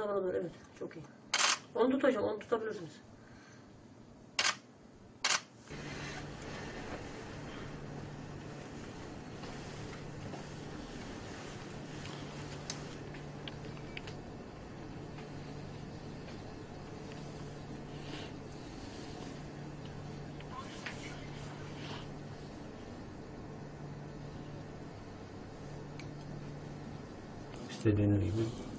Tamam evet çok iyi. Onu tut hocam onu tutabilirsiniz. İstediğiniz gibi.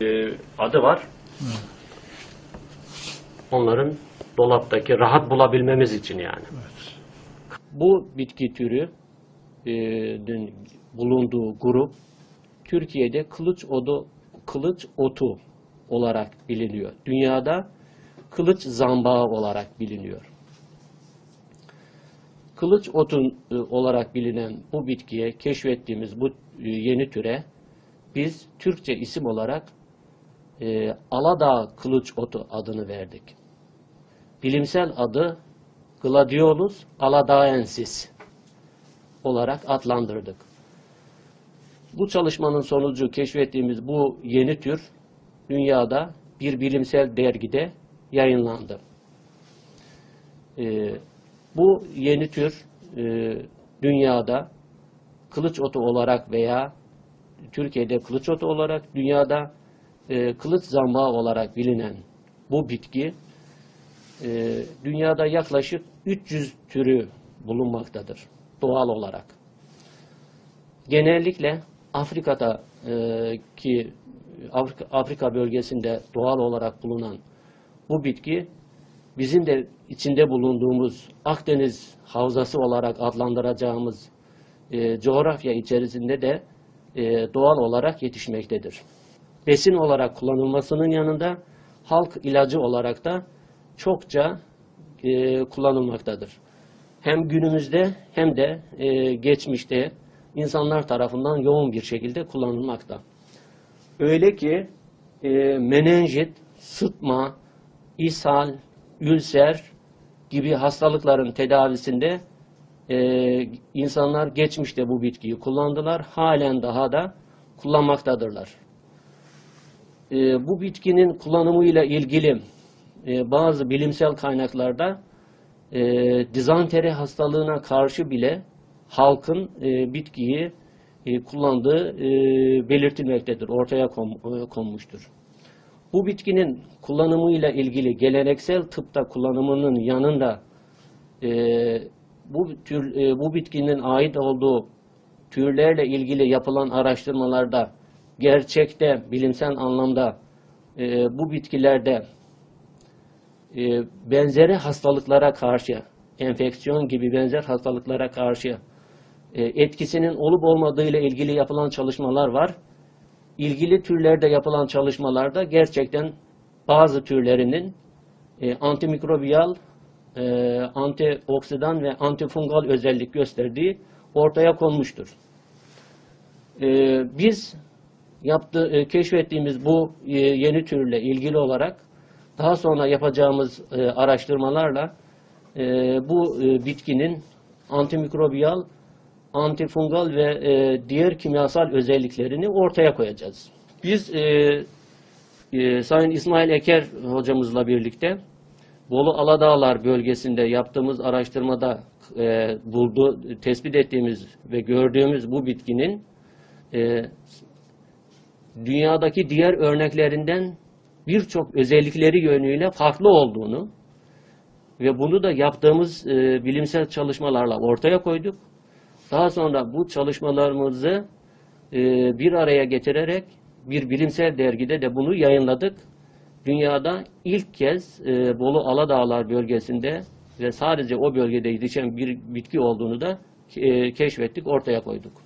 Ee, adı var. Onların dolaptaki rahat bulabilmemiz için yani. Bu bitki türü e, dün bulunduğu grup Türkiye'de kılıç odu kılıç otu olarak biliniyor. Dünyada kılıç zambağı olarak biliniyor. Kılıç otun e, olarak bilinen bu bitkiye keşfettiğimiz bu e, yeni türe biz Türkçe isim olarak e, Aladağ kılıç otu adını verdik. Bilimsel adı Gladiolus aladaensis olarak adlandırdık. Bu çalışmanın sonucu keşfettiğimiz bu yeni tür dünyada bir bilimsel dergide yayınlandı. Ee, bu yeni tür e, dünyada kılıç otu olarak veya Türkiye'de kılıç otu olarak dünyada e, kılıç zambağı olarak bilinen bu bitki e, dünyada yaklaşık 300 türü bulunmaktadır doğal olarak. Genellikle Afrika'da e, ki Afrika, Afrika bölgesinde doğal olarak bulunan bu bitki bizim de içinde bulunduğumuz Akdeniz havzası olarak adlandıracağımız e, coğrafya içerisinde de e, doğal olarak yetişmektedir. Besin olarak kullanılmasının yanında halk ilacı olarak da çokça e, kullanılmaktadır. Hem günümüzde hem de e, geçmişte insanlar tarafından yoğun bir şekilde kullanılmakta. Öyle ki e, menenjit, sıtma, ishal, ülser gibi hastalıkların tedavisinde e, insanlar geçmişte bu bitkiyi kullandılar. Halen daha da kullanmaktadırlar. E, bu bitkinin kullanımıyla ilgili e, bazı bilimsel kaynaklarda e, dizanteri hastalığına karşı bile halkın e, bitkiyi e, kullandığı e, belirtilmektedir, ortaya kon, e, konmuştur. Bu bitkinin kullanımıyla ilgili geleneksel tıpta kullanımının yanında e, bu tür e, bu bitkinin ait olduğu türlerle ilgili yapılan araştırmalarda gerçekte bilimsel anlamda e, bu bitkilerde e, benzeri hastalıklara karşı, enfeksiyon gibi benzer hastalıklara karşı e, etkisinin olup olmadığı ile ilgili yapılan çalışmalar var. İlgili türlerde yapılan çalışmalarda gerçekten bazı türlerinin e, antimikrobiyal, e, antioksidan ve antifungal özellik gösterdiği ortaya konmuştur. E, biz yaptığı, e, keşfettiğimiz bu e, yeni türle ilgili olarak daha sonra yapacağımız e, araştırmalarla e, bu e, bitkinin antimikrobiyal, antifungal ve e, diğer kimyasal özelliklerini ortaya koyacağız. Biz e, e, Sayın İsmail Eker hocamızla birlikte Bolu Aladağlar bölgesinde yaptığımız araştırmada e, buldu, tespit ettiğimiz ve gördüğümüz bu bitkinin e, dünyadaki diğer örneklerinden birçok özellikleri yönüyle farklı olduğunu ve bunu da yaptığımız e, bilimsel çalışmalarla ortaya koyduk. Daha sonra bu çalışmalarımızı e, bir araya getirerek bir bilimsel dergide de bunu yayınladık. Dünyada ilk kez e, Bolu Aladağlar bölgesinde ve sadece o bölgede yetişen bir bitki olduğunu da e, keşfettik, ortaya koyduk.